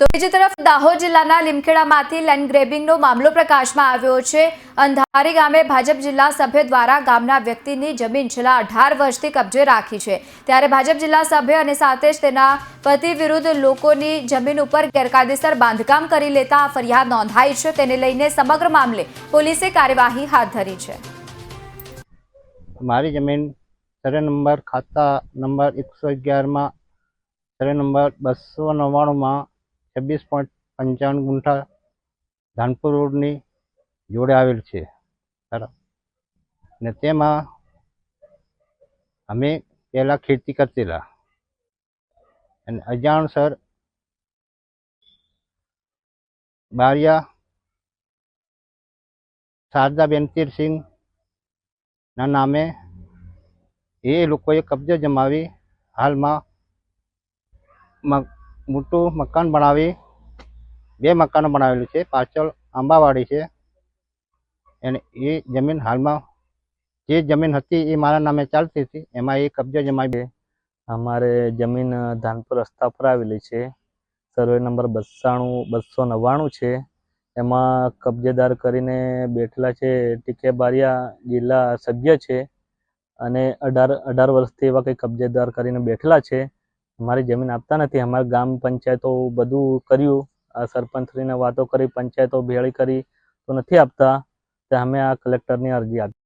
તો બીજી તરફ દાહોદ જિલ્લાના લીમખેડામાંથી લેન્ડ ગ્રેબિંગનો મામલો પ્રકાશમાં આવ્યો છે. અંધારી ગામે ભાજપ જિલ્લા સભ્ય દ્વારા ગામના વ્યક્તિની જમીન છેલ્લા અઢાર વર્ષથી કબજે રાખી છે. ત્યારે ભાજપ જિલ્લા સભ્ય અને સાથે જ તેના પતિ વિરુદ્ધ લોકોની જમીન ઉપર ગેરકાયદેસર બાંધકામ કરી લેતા આ ફરિયાદ નોંધાઈ છે. તેને લઈને સમગ્ર મામલે પોલીસે કાર્યવાહી હાથ ધરી છે. મારી જમીન સરે નંબર ખાતા નંબર એકસો અગિયારમાં, સરે નંબર બસો નવ્વાણુંમાં છવ્વીસ પોઈન્ટ પંચાવન ગુંઠા ધાનપુર રોડની જોડે આવેલ છે. બરાબર ને તેમાં અમે પહેલાં ખેતી કરતેલા. અને અજાણસર બારિયા બેનતીર ના નામે એ લોકોએ કબજો જમાવી હાલમાં મોટું મકાન બનાવી, બે મકાનો બનાવેલું છે. પાછળ આંબાવાડી છે. અને એ જમીન હાલમાં, જે જમીન હતી એ મારા નામે ચાલતી હતી. એમાં એ કબજો જમાવી અમારે જમીન ધાનપુર રસ્તા પર આવેલી છે. સર્વે નંબર બસાણું બસો નવ્વાણું છે. એમાં કબજેદાર કરીને બેઠેલા છે ટીકે બારિયા જિલ્લા સભ્ય છે. અને અઢાર અઢાર વર્ષથી એવા કંઈ કબજેદાર કરીને બેઠેલા છે. અમારી જમીન આપતા નથી. અમારે ગામ પંચાયતો બધું કર્યું. સરપંચશ્રીને વાતો કરી, પંચાયતો ભેળી કરી તો નથી આપતા. તો અમે આ કલેક્ટરની અરજી આપી.